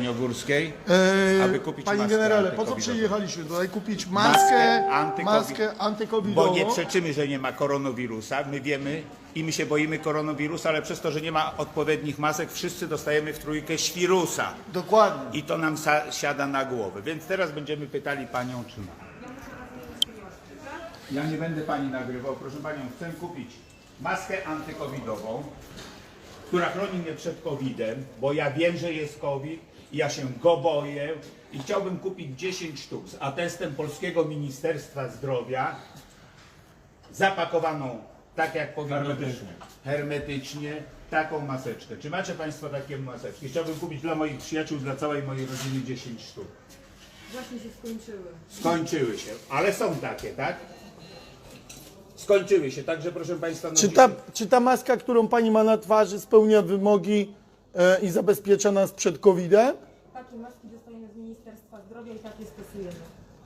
Jeleniogórskiej, Eee, aby kupić Panie generale, po co przyjechaliśmy tutaj? Kupić Maskę maskę, maskę Bo antykowidową. nie przeczymy, że nie ma koronawirusa. My wiemy i my się boimy koronawirusa, ale przez to, że nie ma odpowiednich masek, wszyscy dostajemy w trójkę świrusa. Dokładnie. I to nam siada na głowę. Więc teraz będziemy pytali panią, czy ma. Ja nie będę pani nagrywał. Proszę panią, chcę kupić maskę antykowidową, która chroni mnie przed covidem, bo ja wiem, że jest covid ja się go boję i chciałbym kupić 10 sztuk z atestem Polskiego Ministerstwa Zdrowia zapakowaną tak jak powinno być Hermetycznie. hermetycznie taką maseczkę. Czy macie Państwo takie maseczki? Chciałbym kupić dla moich przyjaciół, dla całej mojej rodziny 10 sztuk. Właśnie się skończyły. Skończyły się, ale są takie, tak? Skończyły się, także proszę Państwa... no Czy dzisiaj- ta, czy ta maska, którą pani ma na twarzy, spełnia wymogi i zabezpiecza nas przed COVID-em? Takie maski dostajemy z Ministerstwa Zdrowia i takie stosujemy.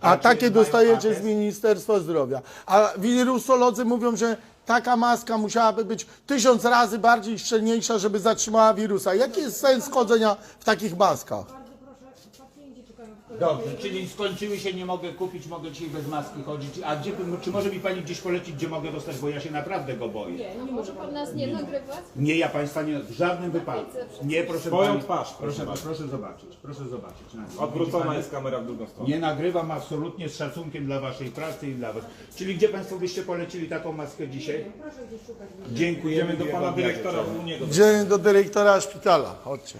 A, A czy takie dostajecie z Ministerstwa Zdrowia. A wirusolodzy mówią, że taka maska musiałaby być tysiąc razy bardziej szczelniejsza, żeby zatrzymała wirusa. Jaki jest sens chodzenia w takich maskach? Bardzo proszę, pacjenci czekają w kolejce. Dobrze, czyli skończyły się, nie mogę kupić, mogę dzisiaj bez maski chodzić. A gdzie, czy może mi Pani gdzieś polecić, gdzie mogę dostać, bo ja się naprawdę go boję. Nie, nie może Może pan nas nie nagrywać? Nie, ja Państwa nie, w żadnym wypadku. Nie, proszę Swoją pani, twarz, proszę, proszę bardzo. proszę zobaczyć, proszę zobaczyć. Na- Odwrócona jest kamera w drugą stronę. Nie nagrywam absolutnie z szacunkiem dla Waszej pracy i dla Was. Czyli gdzie Państwo byście polecili taką maskę dzisiaj? Proszę gdzieś szukać. Dziękujemy Idziemy do pana dyrektora życzę. Uniego. Gdzie do dyrektora szpitala? Chodźcie.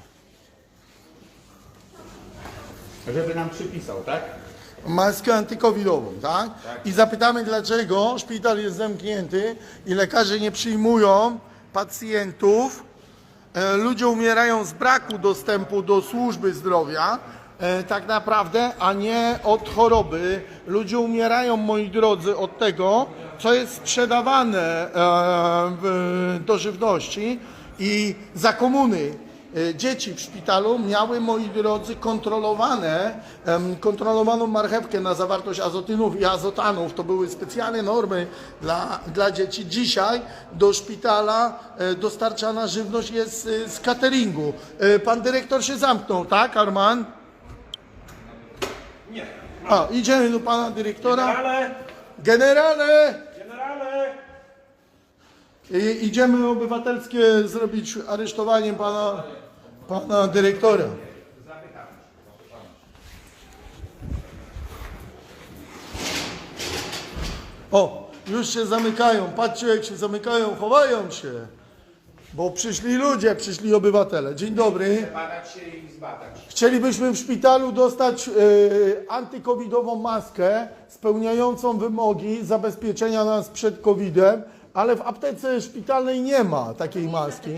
Żeby nam przypisał, tak? Maskę antykowidową, tak? I zapytamy, dlaczego szpital jest zamknięty i lekarze nie przyjmują pacjentów. E, ludzie umierają z braku dostępu do służby zdrowia, e, tak naprawdę, a nie od choroby. Ludzie umierają, moi drodzy, od tego, co jest sprzedawane e, do żywności i za komuny dzieci w szpitalu miały, moi drodzy, kontrolowane, kontrolowaną marchewkę na zawartość azotynów i azotanów. To były specjalne normy dla, dla dzieci. Dzisiaj do szpitala e, dostarczana żywność jest e, z cateringu. E, Pan dyrektor się zamknął, tak, Arman? Nie. A, idziemy do pana dyrektora. Generale! Generale! Generale! I, idziemy obywatelskie zrobić aresztowanie pana, pana dyrektora. O, już się zamykają. Patrzcie, jak się zamykają, chowają się. Bo przyszli ludzie, przyszli obywatele. Dzień dobry. Chcielibyśmy w szpitalu dostać e, antykowidową maskę spełniającą wymogi zabezpieczenia nas przed covidem, ale w aptece szpitalnej nie ma takiej maski.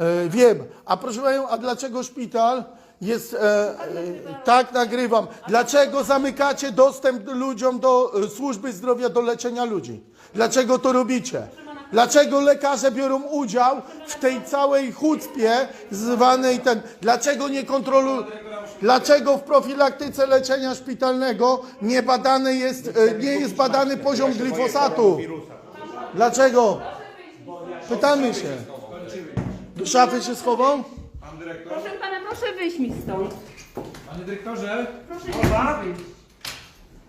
E, wiem. A proszę Panią, a dlaczego szpital jest... E, e, tak, nagrywam. Dlaczego zamykacie dostęp ludziom do e, służby zdrowia, do leczenia ludzi? Dlaczego to robicie? Dlaczego lekarze biorą udział w tej całej chucpie zwanej ten... Dlaczego nie kontrolują... Dlaczego w profilaktyce leczenia szpitalnego nie badany jest, nie jest badany poziom glifosatu? Dlaczego? Pytamy się. Do szafy się schował? Pan dyrektor? Proszę pana, proszę wyjść mi stąd. Panie dyrektorze? Proszę Mowa? wyjść.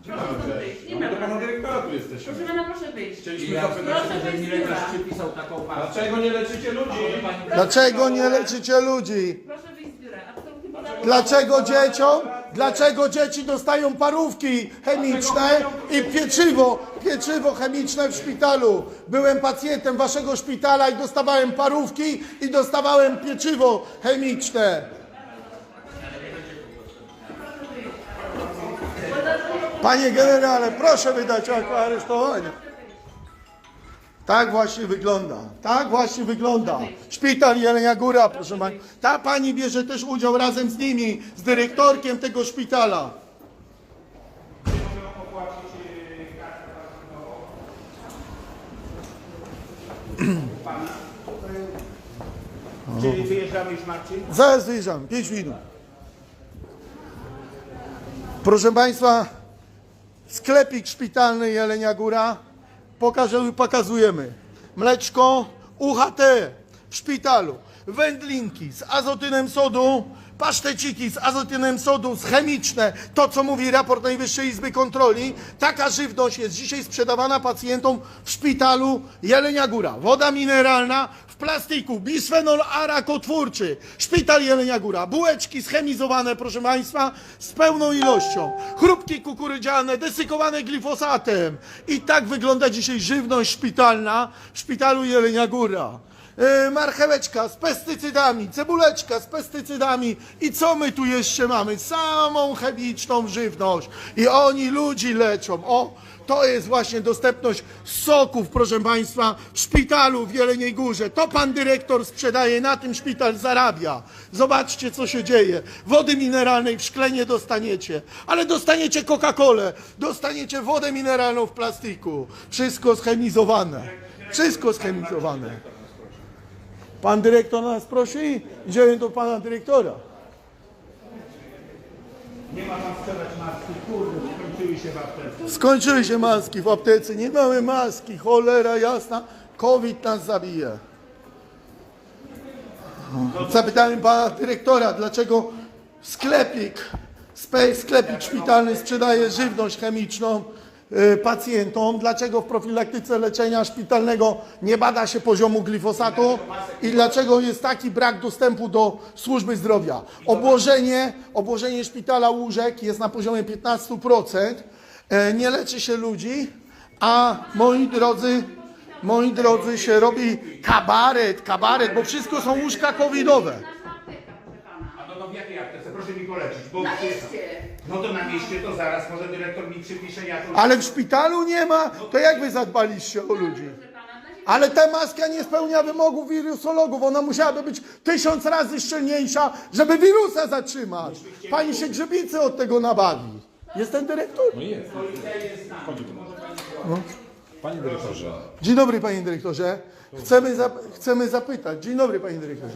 Proszę stąd wyjść. Nie My ma do pana pana. dyrektora tu jesteśmy. Proszę pana, proszę wyjść. Chcieliśmy Ja zapytać, Proszę że mi wyjść z biura. przypisał taką maskę. dlaczego nie leczycie ludzi? Dlaczego nie leczycie ludzi? Proszę wyjść z biura. Absolutnie pana. Dlaczego dzieciom? Dlaczego dzieci dostają parówki chemiczne i pieczywo, pieczywo chemiczne w szpitalu? Byłem pacjentem waszego szpitala i dostawałem parówki i dostawałem pieczywo chemiczne. Panie generale, proszę wydać aresztowanie. Tak właśnie wygląda. Tak właśnie wygląda. Szpital Jelenia Góra, proszę pani. Ta pani bierze też udział razem z nimi, z dyrektorkiem tego szpitala. Czyli wyjeżdżamy już Marcin? Zaraz wyjeżdżam, 5 minut. Proszę Państwa, sklepik szpitalny Jelenia Góra. Pokażę, pokazujemy. Mleczko UHT w szpitalu. Wędlinki z azotynem sodu paszteciki z azotynem sodu, z chemiczne, to co mówi raport Najwyższej Izby Kontroli, taka żywność jest dzisiaj sprzedawana pacjentom w szpitalu Jelenia Góra. Woda mineralna plastiku, bisfenol A rakotwórczy, szpital Jelenia Góra, bułeczki schemizowane, proszę Państwa, z pełną ilością, chrupki kukurydziane, desykowane glifosatem. I tak wygląda dzisiaj żywność szpitalna w szpitalu Jelenia Góra. E, marcheweczka z pestycydami, cebuleczka z pestycydami i co my tu jeszcze mamy? Samą chemiczną żywność i oni ludzi leczą. O, to jest właśnie dostępność soków, proszę Państwa, w szpitalu w Jeleniej Górze. To pan dyrektor sprzedaje, na tym szpital zarabia. Zobaczcie, co się dzieje. Wody mineralnej w szkle nie dostaniecie, ale dostaniecie Coca-Colę, dostaniecie wodę mineralną w plastiku. Wszystko schemizowane. Wszystko schemizowane. Pan dyrektor nas prosi? Idziemy do pana dyrektora. Nie ma tam sprzedać maski, kurde, skończyły się w aptece. Skończyły się maski w aptece, nie mamy maski, cholera jasna, COVID nas zabije. Zapytałem pana dyrektora, dlaczego sklepik, sklepik szpitalny sprzedaje żywność chemiczną pacjentom, dlaczego w profilaktyce leczenia szpitalnego nie bada się poziomu glifosatu i dlaczego jest taki brak dostępu do służby zdrowia. Obłożenie, obłożenie szpitala łóżek jest na poziomie 15%, e, nie leczy się ludzi, a moi drodzy, moi drodzy, się robi kabaret, kabaret, bo wszystko są łóżka covidowe. No, no? Proszę mi polecić, bo... Na mieście. No to na mieście to zaraz może dyrektor mi przypisze jakąś... Ale w szpitalu nie ma, to jak wy zadbaliście o ludzi? Na ziemi- Ale ta maska nie spełnia wymogów wirusologów. Ona musiałaby być tysiąc razy szczelniejsza, żeby wirusa zatrzymać. Pani się grzybicy od tego nabawi. Jest ten dyrektor? No jest. Chodzi tu. Panie dyrektorze, Dzień dobry, panie dyrektorze. Chcemy, zap chcemy zapytać. Dzień dobry, panie dyrektorze.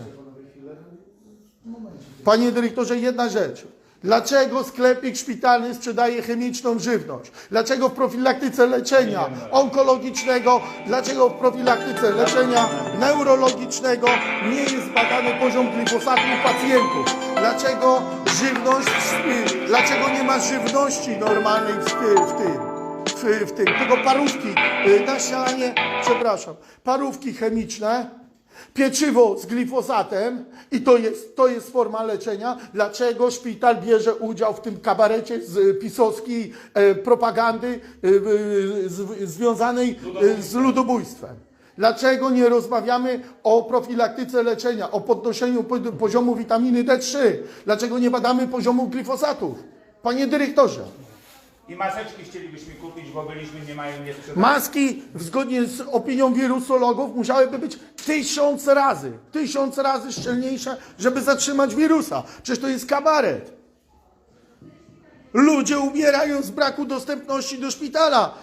Panie dyrektorze, jedna rzecz. Dlaczego sklepik szpitalny sprzedaje chemiczną żywność? Dlaczego w profilaktyce leczenia onkologicznego, dlaczego w profilaktyce leczenia neurologicznego nie jest badany poziom glifosatu u pacjentów? Dlaczego żywność, dlaczego nie ma żywności normalnej w, w tym? w, w tym, tylko parówki y, na śniadanie, przepraszam, parówki chemiczne, pieczywo z glifosatem i to jest, to jest forma leczenia. Dlaczego szpital bierze udział w tym kabarecie z pisowskiej e, propagandy y, z, związanej y, z ludobójstwem? Dlaczego nie rozmawiamy o profilaktyce leczenia, o podnoszeniu po- poziomu witaminy D3? Dlaczego nie badamy poziomu glifosatów? Panie dyrektorze. I maseczki chcielibyśmy kupić, bo byliśmy, nie mają, nie sprzedają. Maski, zgodnie z opinią wirusologów, musiałyby być tysiąc razy, tysiąc razy szczelniejsze, żeby zatrzymać wirusa. Przecież to jest kabaret. Ludzie umierają z braku dostępności do szpitala.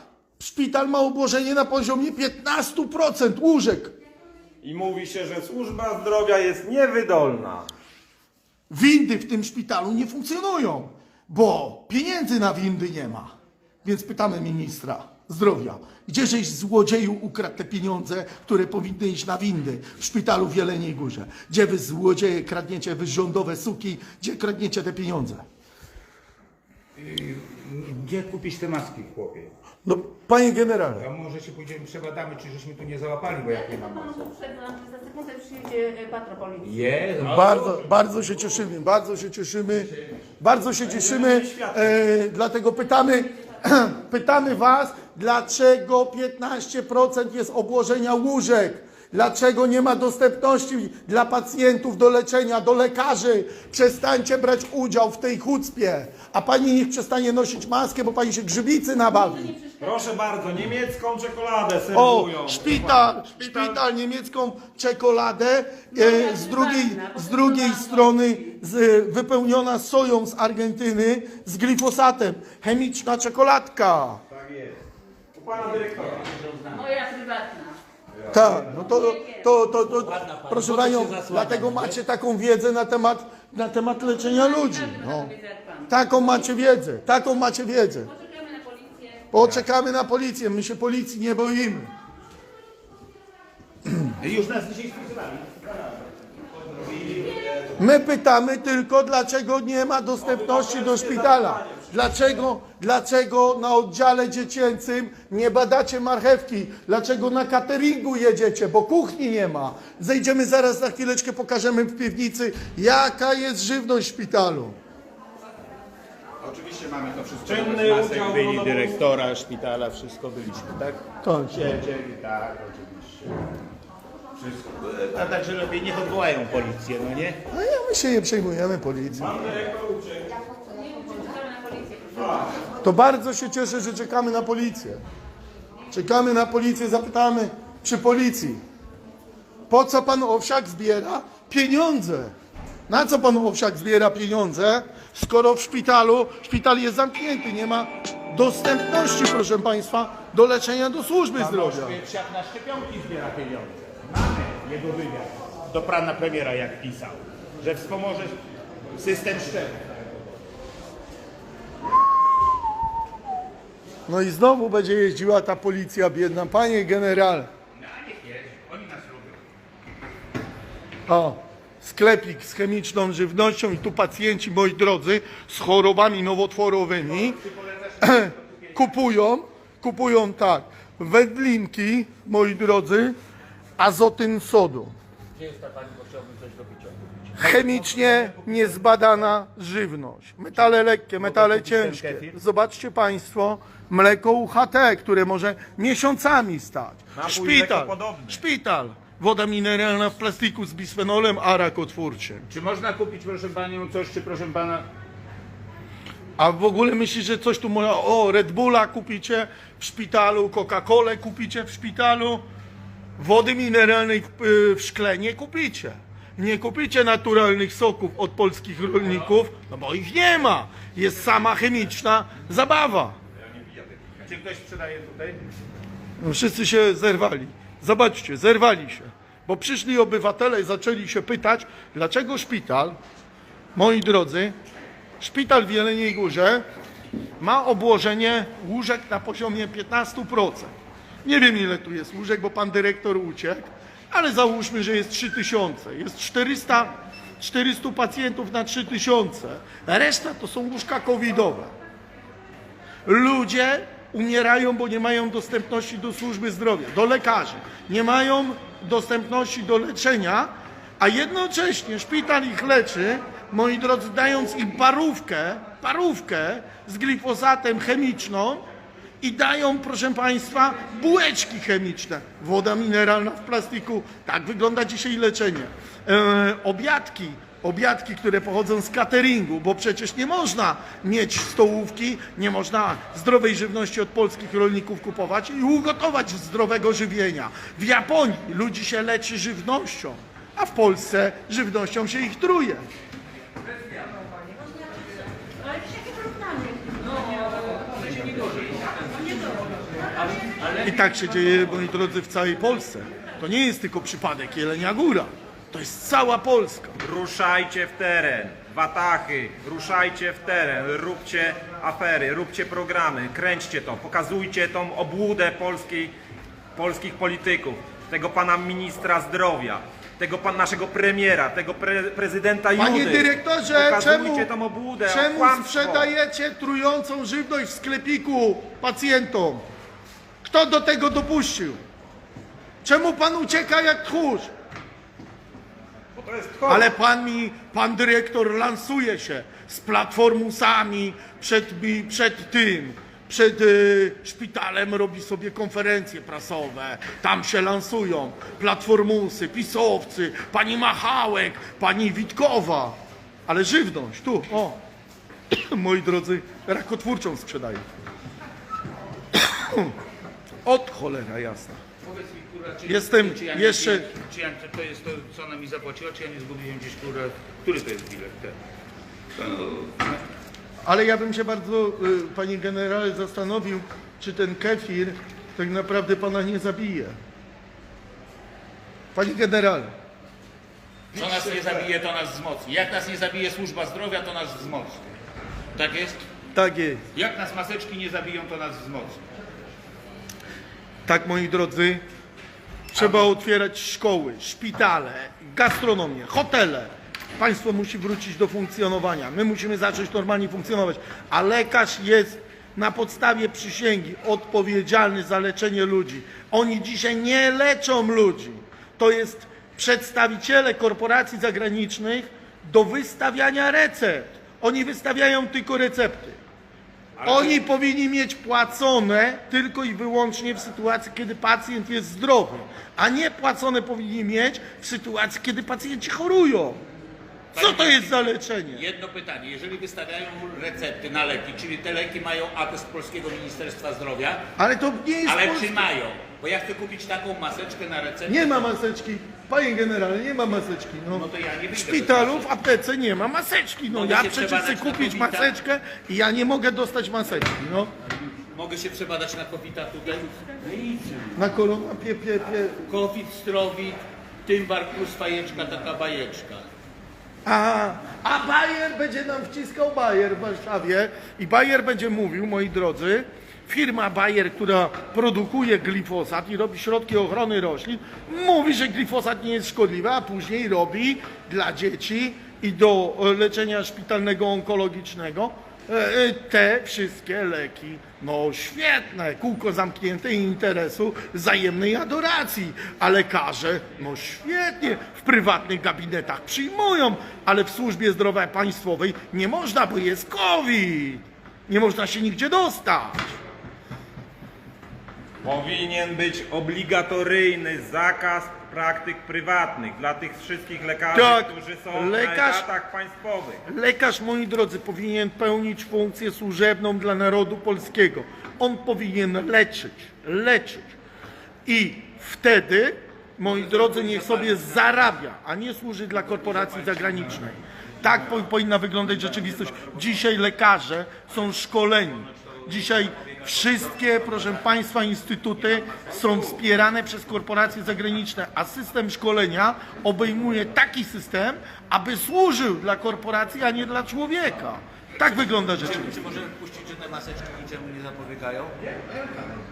Szpital ma obłożenie na poziomie 15% łóżek. I mówi się, że służba zdrowia jest niewydolna. Windy w tym szpitalu nie funkcjonują, bo pieniędzy na windy nie ma. Więc pytamy ministra zdrowia, gdzieżeś złodzieju ukradł te pieniądze, które powinny iść na windy w szpitalu w Jeleniej Górze? Gdzie wy złodzieje kradniecie, wy rządowe suki, gdzie kradniecie te pieniądze? Gdzie kupić te maski, chłopie? No, panie generale, A może się pójdziemy, przebadamy, czy żeśmy tu nie załapali, bo jak nie ma Panu masek. że za sekundę przyjedzie e, patrol policji. Jest, bardzo, bardzo się cieszymy, bardzo się cieszymy, bardzo się cieszymy, e, dlatego pytamy, pytamy was, dlaczego 15% jest obłożenia łóżek? Dlaczego nie ma dostępności dla pacjentów do leczenia, do lekarzy? Przestańcie brać udział w tej chucpie. A pani niech przestanie nosić maskę, bo pani się grzybicy nabawi. Proszę bardzo, niemiecką czekoladę O, serwują. szpital, szpital, niemiecką czekoladę, e, z drugiej, z drugiej strony z, wypełniona soją z Argentyny, z glifosatem. Chemiczna czekoladka. U pana dyrektora. Moja prywatna. Tak, no to, to, to, to proszę panią, dlatego macie taką wiedzę na temat, na temat leczenia ludzi. No. Taką macie wiedzę, taką macie wiedzę. Poczekamy na policję. Poczekamy na policję, my się policji nie boimy. Już nas dzisiaj. My pytamy tylko, dlaczego nie ma dostępności do szpitala. Dlaczego, dlaczego na oddziale dziecięcym nie badacie marchewki? Dlaczego na cateringu jedziecie? Bo kuchni nie ma. Zejdziemy zaraz na chwileczkę, pokażemy w piwnicy, jaka jest żywność w szpitalu. Oczywiście mamy to wszystko. Czynny wobec masek, udział byli dyrektora szpitala, wszystko byliśmy, tak? Tak. Siedzieli, tak, oczywiście. Wszystko. A także lepiej niech odwołają policję, no nie? A ja my się nie przejmujemy policją. Na policję, proszę. To bardzo się cieszę, że czekamy na policję. Czekamy na policję, zapytamy przy policji. Po co pan Owsiak zbiera pieniądze? Na co pan Owsiak zbiera pieniądze, skoro w szpitalu, szpital jest zamknięty, nie ma dostępności, proszę państwa, do leczenia do służby zdrowia. Świat na szczepionki zbiera pieniądze. Mamy jego wywiad do pana premiera, jak pisał, że wspomoże system szczepień. No i znowu będzie jeździła ta policja biedna. Panie generale, oni nas lubią. O, sklepik z chemiczną żywnością i tu pacjenci, moi drodzy, z chorobami nowotworowymi kupują, kupują tak, wędlinki, moi drodzy, azotyn sodu. Gdzie jest ta pani, bo chciałbym coś do picia kupić. Chemicznie niezbadana żywność. Metale lekkie, metale ciężkie. Zobaczcie Państwo, mleko UHT, które może miesiącami stać. Szpital, szpital. Woda mineralna w plastiku z bisfenolem A rakotwórczym. Czy można kupić, proszę panią, coś, czy proszę pana, A w ogóle myślisz, że coś tu można... O, Red Bulla kupicie w szpitalu, Coca-Colę kupicie w szpitalu, wody mineralnej w, y, w szkle nie kupicie. Nie kupicie naturalnych soków od polskich rolników, no bo ich nie ma. Jest sama chemiczna zabawa. czy ktoś sprzedaje tutaj? No, wszyscy się zerwali. Zobaczcie, zerwali się. Bo przyszli obywatele i zaczęli się pytać, dlaczego szpital, moi drodzy, szpital w Jeleniej Górze ma obłożenie łóżek na poziomie 15%. Nie wiem ile tu jest łóżek, bo pan dyrektor uciekł, ale załóżmy, że jest 3000. Jest 400, 400 pacjentów na 3000. Reszta to są łóżka covidowe. Ludzie umierają, bo nie mają dostępności do służby zdrowia, do lekarzy. Nie mają dostępności do leczenia, a jednocześnie szpital ich leczy, moi drodzy, dając im parówkę, parówkę z glifosatem chemiczną i dają, proszę Państwa, bułeczki chemiczne. Woda mineralna w plastiku. Tak wygląda dzisiaj leczenie. E, obiadki obiadki, które pochodzą z cateringu, bo przecież nie można mieć stołówki, nie można zdrowej żywności od polskich rolników kupować i ugotować zdrowego żywienia. W Japonii ludzi się leczy żywnością, a w Polsce żywnością się ich truje. Ale jakie porównanie? I tak się dzieje, moi drodzy, w całej Polsce. To nie jest tylko przypadek Jelenia Góra. To jest cała Polska. Ruszajcie w teren. Watachy, ruszajcie w teren, róbcie afery, róbcie programy, kręćcie to, pokazujcie tą obłudę polskiej, polskich polityków, tego pana ministra zdrowia, tego pan naszego premiera, tego pre, prezydenta Panie Judy. dyrektorze, Pokazujcie czemu, tą obłudę, czemu sprzedajecie trującą żywność w sklepiku pacjentom? Kto do tego dopuścił? Czemu pan ucieka jak tchórz? Ale pan mi, pan dyrektor lansuje się z platformusami przed, przed tym, przed y, szpitalem robi sobie konferencje prasowe, tam się lansują platformusy, pisowcy, pani Machałek, pani Witkowa, ale żywność, tu, o, moi drodzy, rakotwórczą sprzedają. Od cholera jasna. Powiedz mi, kurwa, czy, Jestem czy ja jeszcze- Nie, czy ja, czy to jest to, co ona mi zapłaciła, czy ja nie zgubiłem gdzieś, kurwa, który to jest bilet? Ten? Ale ja bym się bardzo, y, panie generale, zastanowił, czy ten kefir tak naprawdę pana nie zabije. Panie generale, Co nas nie zabije, to nas wzmocni. Jak nas nie zabije służba zdrowia, to nas wzmocni. Tak jest? tak jest. Jak nas maseczki nie zabiją, to nas wzmocni. Tak, moi drodzy, trzeba otwierać szkoły, szpitale, gastronomię, hotele Państwo musi wrócić do funkcjonowania. My musimy zacząć normalnie funkcjonować. A lekarz jest na podstawie przysięgi odpowiedzialny za leczenie ludzi. Oni dzisiaj nie leczą ludzi. To jest przedstawiciele korporacji zagranicznych do wystawiania recept. Oni wystawiają tylko recepty. Oni powinni mieć płacone tylko i wyłącznie w sytuacji, kiedy pacjent jest zdrowy, a nie płacone powinni mieć w sytuacji, kiedy pacjenci chorują. Co to jest za leczenie? Jedno pytanie. Jeżeli wystawiają recepty na leki, czyli te leki mają atest Polskiego Ministerstwa Zdrowia, Ale to nie jest ale polskie. czy mają? Bo ja chcę kupić taką maseczkę na receptę. Nie ma maseczki. Panie generale, nie ma maseczki. No. No to ja nie w szpitalu, w aptece nie ma maseczki. No Mogę ja się przecież przebadać chcę na kupić COVID-a? maseczkę i ja nie mogę dostać maseczki. No. Mogę się przebadać na covid tutaj? Na korona pie, pie, pie. COVID, strowit, tymbar plus fajeczka, taka bajeczka. A, a Bayer będzie nam wciskał Bayer w Warszawie i Bayer będzie mówił, moi drodzy, firma Bayer, która produkuje glifosat i robi środki ochrony roślin, mówi, że glifosat nie jest szkodliwy, a później robi dla dzieci i do e, leczenia szpitalnego onkologicznego e, e, te wszystkie leki. No świetne, kółko zamknięte interesu wzajemnej adoracji, a lekarze, no świetnie, w prywatnych gabinetach przyjmują, ale w służbie zdrowia państwowej nie można, bo jest COVID. Nie można się nigdzie dostać. Powinien być obligatoryjny zakaz praktyk prywatnych dla tych wszystkich lekarzy, Tak, którzy są lekarz- na etatach państwowych. Lekarz, moi drodzy, powinien pełnić funkcję służebną dla narodu polskiego. On powinien leczyć, leczyć. I wtedy, moi drodzy, niech sobie zarabia, a nie służy dla korporacji zagranicznej. Tak po, powinna wyglądać rzeczywistość. Dzisiaj lekarze są szkoleni. Dzisiaj wszystkie, proszę Państwa, instytuty są wspierane przez korporacje zagraniczne, a system szkolenia obejmuje taki system, aby służył dla korporacji, a nie dla człowieka. Tak wygląda rzeczywistość. Czy możemy puścić, że te maseczki niczemu nie zapobiegają?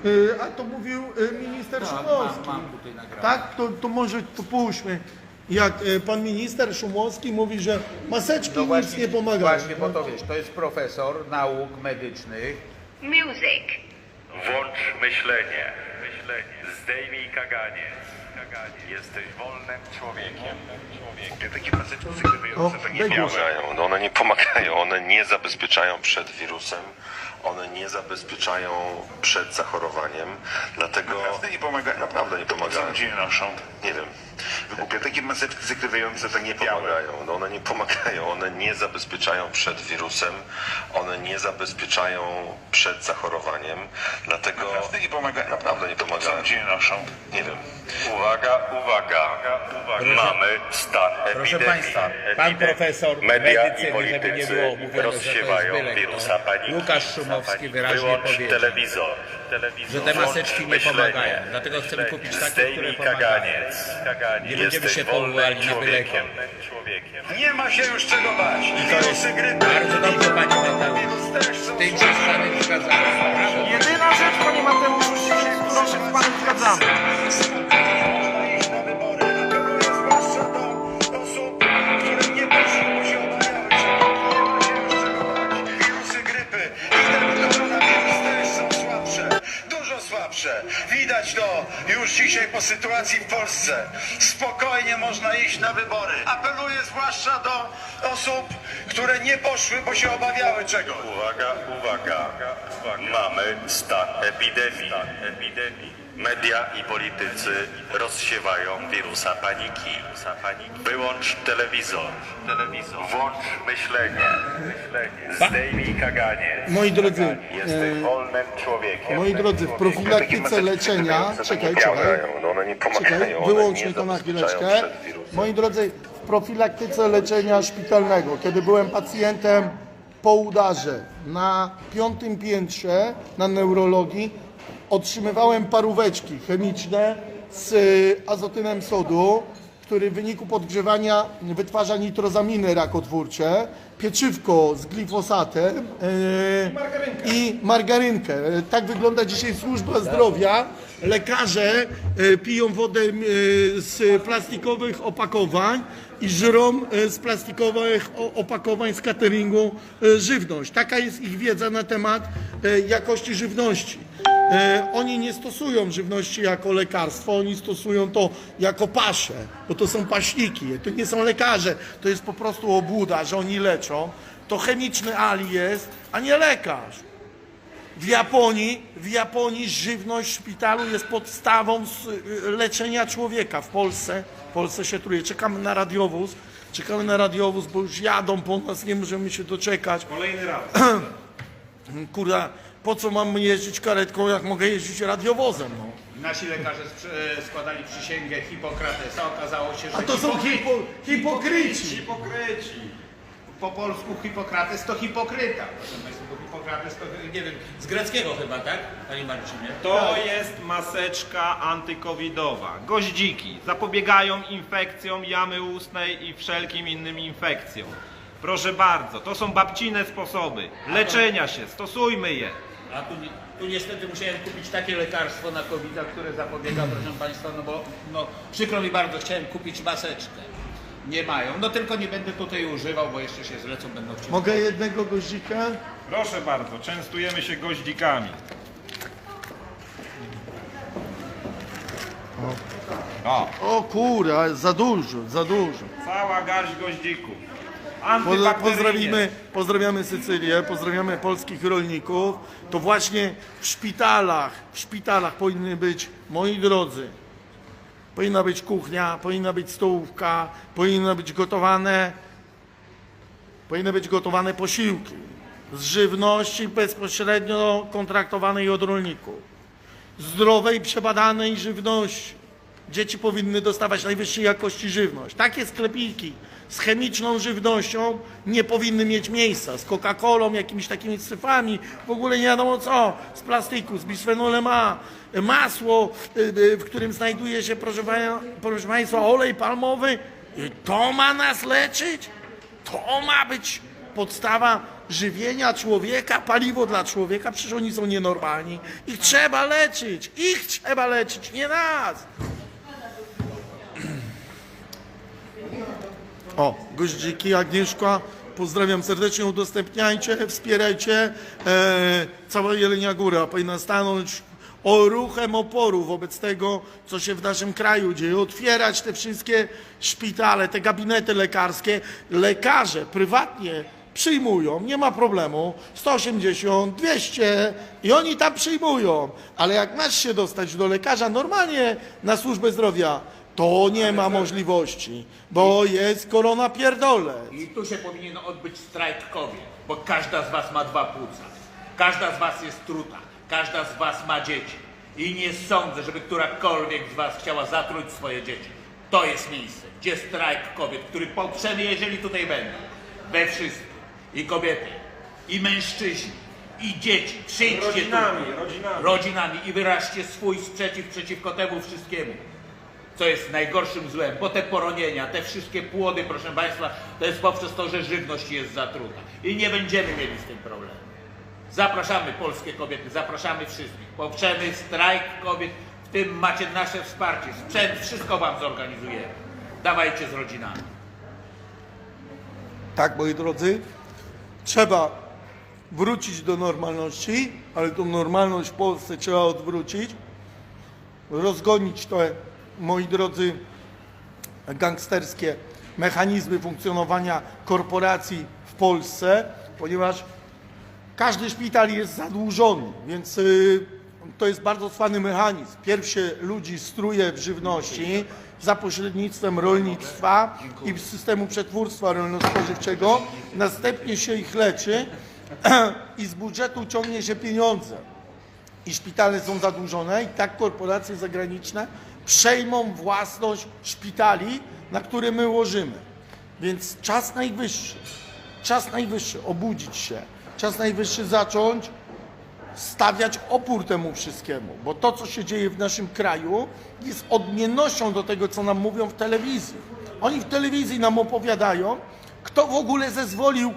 Y, a to mówił y, minister Tak, Szumowski. mam, mam tutaj nagrane. Tak, to, to może to puśćmy. Jak y, pan minister Szumowski mówi, że maseczki No nic właśnie, nie pomagają. Właśnie, bo to wiesz, to jest profesor nauk medycznych. Music. Włącz myślenie. Myślenie. Zdejmij kaganiec. kaganiec. Jesteś wolnym człowiekiem. człowiekiem. Takie zakrywające to nie. No one nie pomagają, one nie zabezpieczają przed wirusem, one nie zabezpieczają przed zachorowaniem, dlatego Naprawdę nie pomagają. Naprawdę nie co pomagają. ludzie je noszą? nie wiem, Wygłupia takie maseczki zakrywające to nie białe. pomagają. No one nie pomagają, one nie zabezpieczają przed wirusem, one nie zabezpieczają przed zachorowaniem, dlatego Naprawdę nie pomagają. Naprawdę nie co pomagają. ludzie je noszą? nie wiem. Uwaga, uwaga. Mamy stan Proszę epidemii. Państwa, pan profesor Media medycyny, i politycy żeby nie było mówione, rozsiewają wirusa paniki. Łukasz Szumowski wyraźnie powiedział, telewizor. telewizor. że te maseczki nie pomagają. Dlatego chcemy kupić takie, które pomagają. Nie będziemy się powołali na byle. Nie ma się już czego bać. Wirusy grypy. Bardzo dobrze, panie Mateusz. Wirus też są W tej przestrzeni zgadzamy. Jedyna rzecz, panie Mateuszu, z którą się z panem zgadzamy. Widać to już dzisiaj po sytuacji w Polsce. Spokojnie można iść na wybory. Apeluję zwłaszcza do osób, które nie poszły, bo się obawiały czegoś. Uwaga, uwaga. Mamy stan epidemii. epidemii. Media i politycy rozsiewają wirusa paniki. Wyłącz telewizor. Włącz myślenie. myślenie. Zdejmij kaganiec. Moi drodzy, Jesteś wolnym człowiekiem. moi drodzy, w profilaktyce leczenia, czekaj, czekaj, czekaj, wyłącz mi to na chwileczkę. Moi drodzy, w profilaktyce leczenia szpitalnego, kiedy byłem pacjentem po udarze na piątym piętrze na neurologii, otrzymywałem paróweczki chemiczne z y, azotynem sodu, który w wyniku podgrzewania wytwarza nitrozaminy rakotwórcze, pieczywko z glifosatem yy, i margarynkę. Tak wygląda dzisiaj służba zdrowia. Lekarze e, piją wodę e, z plastikowych opakowań i żrą e, z plastikowych opakowań z cateringu e, żywność. Taka jest ich wiedza na temat jakości żywności. E, Oni nie stosują żywności jako lekarstwo, oni stosują to jako pasze, bo to są paśniki, to nie są lekarze, to jest po prostu obłuda, że oni leczą. To chemiczny Ali jest, a nie lekarz. W Japonii, w Japonii żywność w szpitalu jest podstawą s- leczenia człowieka. W Polsce, w Polsce się truje. Czekamy na radiowóz, czekamy na radiowóz, bo już jadą po nas, nie możemy się doczekać. Kolejny raz. Kurwa, po co mam jeździć karetką, jak mogę jeździć radiowozem? No. Nasi lekarze sprze- składali przysięgę Hipokratesa. Okazało się, że A to są hipo, hipokryci. hipokryci. Po polsku Hipokrates to hipokryta. Proszę Państwa, bo Hipokrates to, nie wiem, z greckiego chyba, tak? Panie Marcinie? To jest maseczka antykowidowa. Goździki zapobiegają infekcjom jamy ustnej i wszelkim innym infekcjom. Proszę bardzo, to są babcine sposoby leczenia się, stosujmy je. A tu, tu niestety musiałem kupić takie lekarstwo na covid które zapobiega, proszę Państwa, no bo no, przykro mi bardzo, chciałem kupić maseczkę. Nie mają. No tylko nie będę tutaj używał, bo jeszcze się zlecą, będą chcieli. Mogę jednego goździka? Proszę bardzo, częstujemy się goździkami. O, O kurwa, za dużo, za dużo. cała garść goździków. Pozdrawimy, pozdrawiamy Sycylię, pozdrawiamy polskich rolników. To właśnie w szpitalach, w szpitalach powinny być, moi drodzy, powinna być kuchnia, powinna być stołówka, powinny być gotowane, powinny być gotowane posiłki z żywności bezpośrednio kontraktowanej od rolników, zdrowej, przebadanej żywności. Dzieci powinny dostawać najwyższej jakości żywność. Takie sklepiki z chemiczną żywnością nie powinny mieć miejsca. Z Coca-Colą, jakimiś takimi syfami, w ogóle nie wiadomo co, z plastiku, z bisfenolem A, masło, y, y, w którym znajduje się, proszę, proszę Państwa, olej palmowy. I to ma nas leczyć? To ma być podstawa żywienia człowieka, paliwo dla człowieka? Przecież oni są nienormalni. Ich trzeba leczyć, ich trzeba leczyć, nie nas. O, goździki, Agnieszka, pozdrawiam serdecznie, udostępniajcie, wspierajcie. E, cała Jelenia Góra powinna stanąć o ruchem oporu wobec tego, co się w naszym kraju dzieje. Otwierać te wszystkie szpitale, te gabinety lekarskie. Lekarze prywatnie przyjmują, nie ma problemu, 180, 200 i oni tam przyjmują. Ale jak masz się dostać do lekarza normalnie na służbę zdrowia, to nie ma możliwości, bo jest korona pierdolec. I tu się powinien odbyć strajk kobiet, bo każda z was ma dwa płuca. Każda z was jest truta. Każda z was ma dzieci. I nie sądzę, żeby którakolwiek z was chciała zatruć swoje dzieci. To jest miejsce, gdzie strajk kobiet, który poprzemy, jeżeli tutaj będą. We wszystkim. I kobiety, i mężczyźni, i dzieci. Przyjdźcie Rodzinami, tu. rodzinami. Rodzinami i wyraźcie swój sprzeciw przeciwko temu wszystkiemu co jest najgorszym złem, bo te poronienia, te wszystkie płody, proszę Państwa, to jest poprzez to, że żywność jest zatruta. I nie będziemy mieli z tym problemu. Zapraszamy polskie kobiety, zapraszamy wszystkich. Poprzemy strajk kobiet, w tym macie nasze wsparcie. Sprzęt, wszystko Wam zorganizujemy. Dawajcie z rodzinami. Tak, moi drodzy, trzeba wrócić do normalności, ale tą normalność w Polsce trzeba odwrócić, rozgonić te, moi drodzy, gangsterskie mechanizmy funkcjonowania korporacji w Polsce, ponieważ każdy szpital jest zadłużony, więc y, to jest bardzo cwany mechanizm. Pierw się ludzi struje w żywności za pośrednictwem rolnictwa i systemu przetwórstwa rolno-spożywczego, następnie się ich leczy i z budżetu ciągnie się pieniądze. I szpitale są zadłużone i tak korporacje zagraniczne przejmą własność szpitali, na które my łożymy. Więc czas najwyższy, czas najwyższy obudzić się, czas najwyższy zacząć stawiać opór temu wszystkiemu, bo to, co się dzieje w naszym kraju, jest odmiennością do tego, co nam mówią w telewizji. Oni w telewizji nam opowiadają, kto w ogóle zezwolił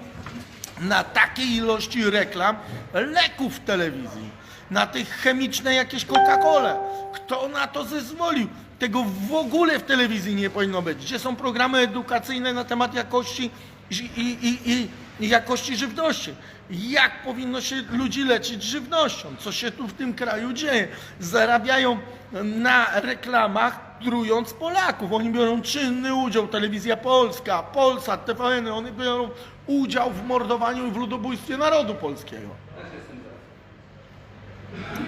na takiej ilości reklam leków w telewizji, na tych chemiczne jakieś Coca-Cole. Kto na to zezwolił? Tego w ogóle w telewizji nie powinno być. Gdzie są programy edukacyjne na temat jakości i, i, i, i, jakości żywności? Jak powinno się ludzi leczyć żywnością? Co się tu w tym kraju dzieje? Zarabiają na reklamach, trując Polaków. Oni biorą czynny udział, Telewizja Polska, Polsat, TVN, oni biorą udział w mordowaniu i w ludobójstwie narodu polskiego.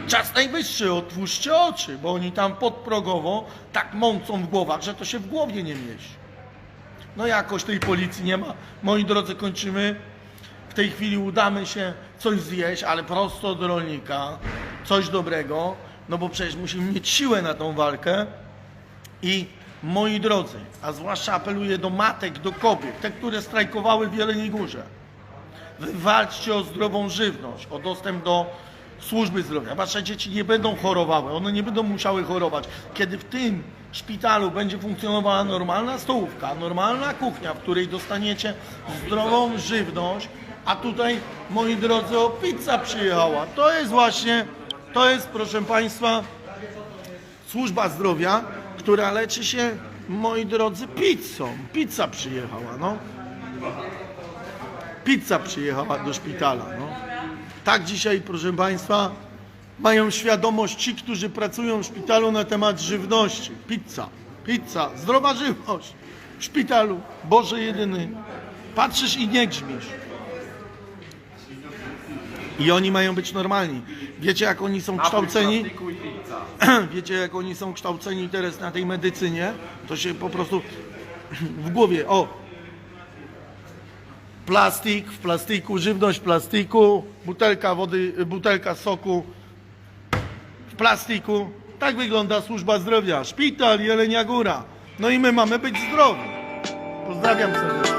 Czas najwyższy, otwórzcie oczy, bo oni tam podprogowo tak mącą w głowach, że to się w głowie nie mieści. No jakoś tej policji nie ma. Moi drodzy, kończymy. W tej chwili udamy się coś zjeść, ale prosto od rolnika. Coś dobrego, no bo przecież musimy mieć siłę na tą walkę. I moi drodzy, a zwłaszcza apeluję do matek, do kobiet, te, które strajkowały w Jeleniej Górze. Wywalczcie o zdrową żywność, o dostęp do służby zdrowia. Wasze dzieci nie będą chorowały, one nie będą musiały chorować. Kiedy w tym szpitalu będzie funkcjonowała normalna stołówka, normalna kuchnia, w której dostaniecie zdrową żywność, a tutaj, moi drodzy, o pizza przyjechała. To jest właśnie, to jest, proszę Państwa, służba zdrowia, która leczy się, moi drodzy, pizzą. Pizza przyjechała, no. Pizza przyjechała do szpitala, no. Tak dzisiaj, proszę Państwa, mają świadomość ci, którzy pracują w szpitalu na temat żywności. Pizza, pizza, zdrowa żywność w szpitalu. Boże jedyny. Patrzysz i nie grzmisz. I oni mają być normalni. Wiecie, jak oni są kształceni? Wiecie, jak oni są kształceni teraz na tej medycynie? To się po prostu w głowie, o, plastik, w plastiku, żywność w plastiku, butelka wody, butelka soku w plastiku. Tak wygląda służba zdrowia. Szpital, Jelenia Góra. No i my mamy być zdrowi. Pozdrawiam serdecznie.